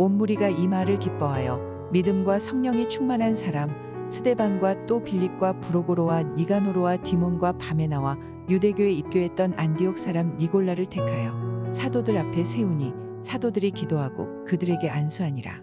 온 무리가 이 말을 기뻐하여 믿음과 성령이 충만한 사람 스데반과 또 빌립과 브로고로와 니가노로와 디몬과 바메나와 유대교에 입교했던 안디옥 사람 니골라를 택하여 사도들 앞에 세우니 사도들이 기도하고 그들에게 안수하니라.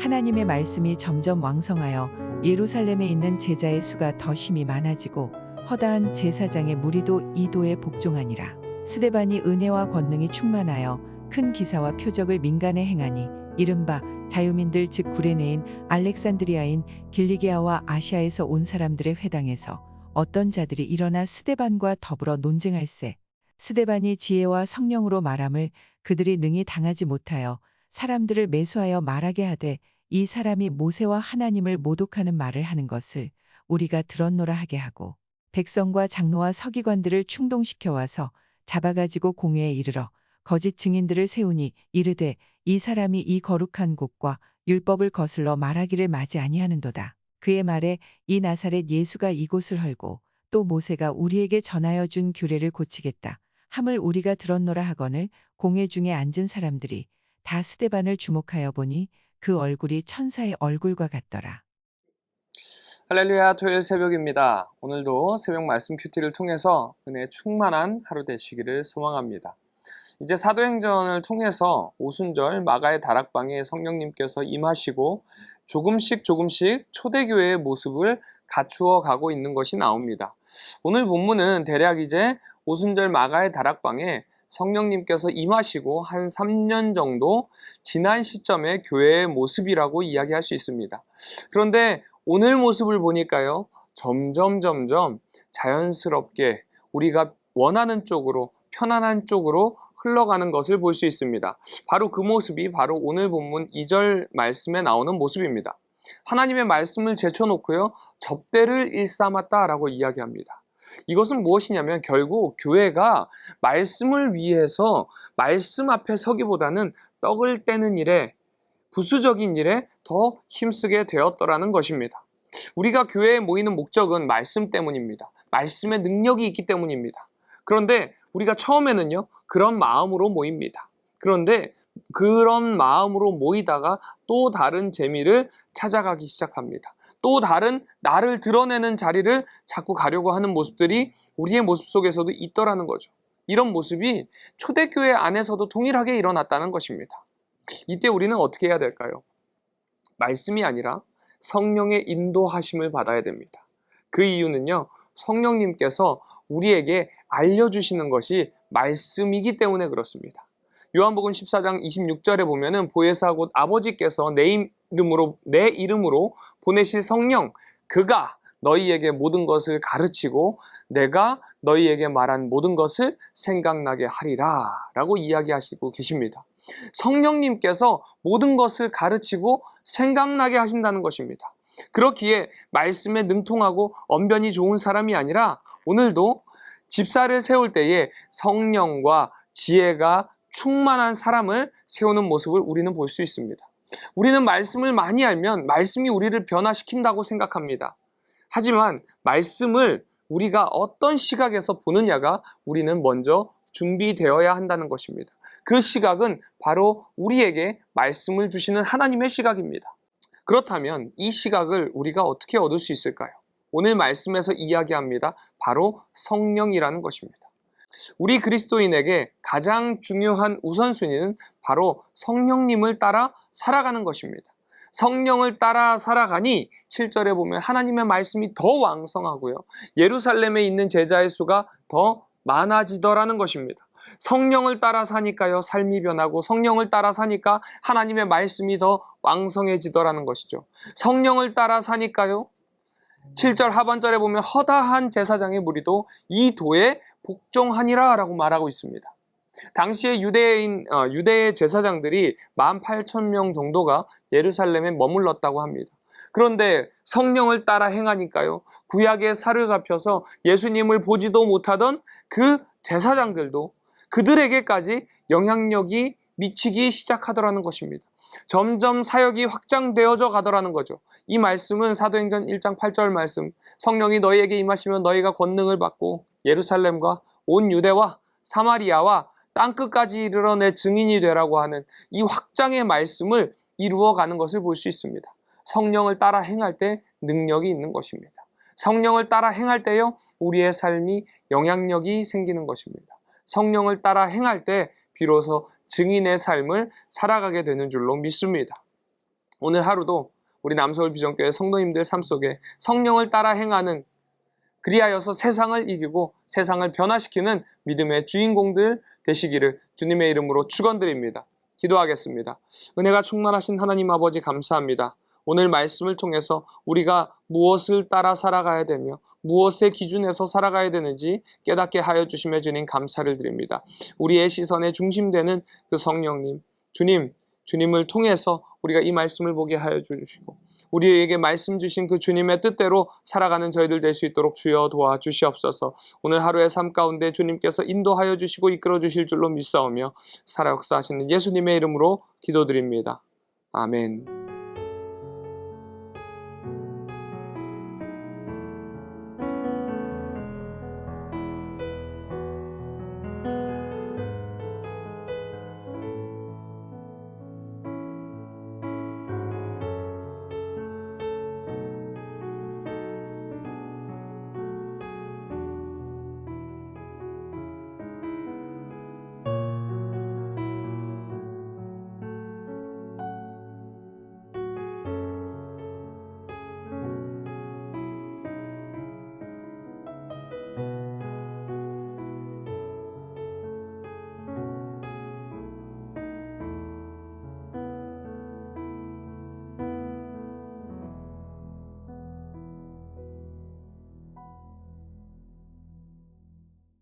하나님의 말씀이 점점 왕성하여 예루살렘에 있는 제자의 수가 더 심히 많아지고 허다한 제사장의 무리도 이 도에 복종하니라. 스데반이 은혜와 권능이 충만하여 큰 기사와 표적을 민간에 행하니 이른바 자유민들 즉 구레네인 알렉산드리아인 길리게아와 아시아에서 온 사람들의 회당에서 어떤 자들이 일어나 스데반과 더불어 논쟁할세 스데반이 지혜와 성령으로 말함을 그들이 능히 당하지 못하여 사람들을 매수하여 말하게 하되 이 사람이 모세와 하나님을 모독하는 말을 하는 것을 우리가 들었노라 하게 하고 백성과 장로와 서기관들을 충동시켜 와서 잡아가지고 공회에 이르러 거짓 증인들을 세우니 이르되 이 사람이 이 거룩한 곳과 율법을 거슬러 말하기를 마지 아니하는도다. 그의 말에 이 나사렛 예수가 이곳을 헐고 또 모세가 우리에게 전하여 준 규례를 고치겠다. 함을 우리가 들었노라 하거늘 공회 중에 앉은 사람들이 다 스데반을 주목하여 보니 그 얼굴이 천사의 얼굴과 같더라. 할렐루야 토요일 새벽입니다. 오늘도 새벽 말씀 큐티를 통해서 은혜 충만한 하루 되시기를 소망합니다. 이제 사도행전을 통해서 오순절 마가의 다락방에 성령님께서 임하시고 조금씩 조금씩 초대교회의 모습을 갖추어 가고 있는 것이 나옵니다. 오늘 본문은 대략 이제 오순절 마가의 다락방에 성령님께서 임하시고 한 3년 정도 지난 시점의 교회의 모습이라고 이야기할 수 있습니다. 그런데 오늘 모습을 보니까요, 점점 점점 자연스럽게 우리가 원하는 쪽으로 편안한 쪽으로 흘러가는 것을 볼 수 있습니다. 바로 그 모습이 바로 오늘 본문 2절 말씀에 나오는 모습입니다. 하나님의 말씀을 제쳐놓고요, 접대를 일삼았다라고 이야기합니다. 이것은 무엇이냐면 결국 교회가 말씀을 위해서 말씀 앞에 서기보다는 떡을 떼는 일에 부수적인 일에 더 힘쓰게 되었더라는 것입니다. 우리가 교회에 모이는 목적은 말씀 때문입니다. 말씀의 능력이 있기 때문입니다. 그런데 우리가 처음에는요, 그런 마음으로 모입니다. 그런데 그런 마음으로 모이다가 또 다른 재미를 찾아가기 시작합니다. 또 다른 나를 드러내는 자리를 자꾸 가려고 하는 모습들이 우리의 모습 속에서도 있더라는 거죠. 이런 모습이 초대교회 안에서도 동일하게 일어났다는 것입니다. 이때 우리는 어떻게 해야 될까요? 말씀이 아니라 성령의 인도하심을 받아야 됩니다. 그 이유는요, 성령님께서 우리에게 알려주시는 것이 말씀이기 때문에 그렇습니다. 요한복음 14장 26절에 보면은 보혜사 곧 아버지께서 내 이름으로 내 이름으로 보내실 성령 그가 너희에게 모든 것을 가르치고 내가 너희에게 말한 모든 것을 생각나게 하리라라고 이야기하시고 계십니다. 성령님께서 모든 것을 가르치고 생각나게 하신다는 것입니다. 그렇기에 말씀에 능통하고 언변이 좋은 사람이 아니라 오늘도 집사를 세울 때에 성령과 지혜가 충만한 사람을 세우는 모습을 우리는 볼 수 있습니다. 우리는 말씀을 많이 알면 말씀이 우리를 변화시킨다고 생각합니다. 하지만 말씀을 우리가 어떤 시각에서 보느냐가 우리는 먼저 준비되어야 한다는 것입니다. 그 시각은 바로 우리에게 말씀을 주시는 하나님의 시각입니다. 그렇다면 이 시각을 우리가 어떻게 얻을 수 있을까요? 오늘 말씀에서 이야기합니다. 바로 성령이라는 것입니다. 우리 그리스도인에게 가장 중요한 우선순위는 바로 성령님을 따라 살아가는 것입니다. 성령을 따라 살아가니 7절에 보면 하나님의 말씀이 더 왕성하고요. 예루살렘에 있는 제자의 수가 더 많아지더라는 것입니다. 성령을 따라 사니까요, 삶이 변하고 성령을 따라 사니까 하나님의 말씀이 더 왕성해지더라는 것이죠. 성령을 따라 사니까요, 7절 하반절에 보면 허다한 제사장의 무리도 이 도에 복종하니라 라고 말하고 있습니다. 당시에 유대인 어, 유대의 제사장들이 18,000명 정도가 예루살렘에 머물렀다고 합니다. 그런데 성령을 따라 행하니까요. 구약에 사로잡혀서 예수님을 보지도 못하던 그 제사장들도 그들에게까지 영향력이 미치기 시작하더라는 것입니다. 점점 사역이 확장되어져 가더라는 거죠. 이 말씀은 사도행전 1장 8절 말씀. 성령이 너희에게 임하시면 너희가 권능을 받고 예루살렘과 온 유대와 사마리아와 땅끝까지 이르러 내 증인이 되라고 하는 이 확장의 말씀을 이루어 가는 것을 볼 수 있습니다. 성령을 따라 행할 때 능력이 있는 것입니다. 성령을 따라 행할 때요, 우리의 삶이 영향력이 생기는 것입니다. 성령을 따라 행할 때 비로소 증인의 삶을 살아가게 되는 줄로 믿습니다. 오늘 하루도 우리 남서울 비전교회 성도님들 삶 속에 성령을 따라 행하는 그리하여서 세상을 이기고 세상을 변화시키는 믿음의 주인공들 되시기를 주님의 이름으로 축원드립니다. 기도하겠습니다. 은혜가 충만하신 하나님 아버지 감사합니다. 오늘 말씀을 통해서 우리가 무엇을 따라 살아가야 되며 무엇의 기준에서 살아가야 되는지 깨닫게 하여 주심에 주님 감사를 드립니다. 우리의 시선의 중심되는 그 성령님, 주님, 주님을 통해서 우리가 이 말씀을 보게 하여 주시고 우리에게 말씀 주신 그 주님의 뜻대로 살아가는 저희들 될 수 있도록 주여 도와 주시옵소서. 오늘 하루의 삶 가운데 주님께서 인도하여 주시고 이끌어 주실 줄로 믿사오며 살아 역사하시는 예수님의 이름으로 기도드립니다. 아멘.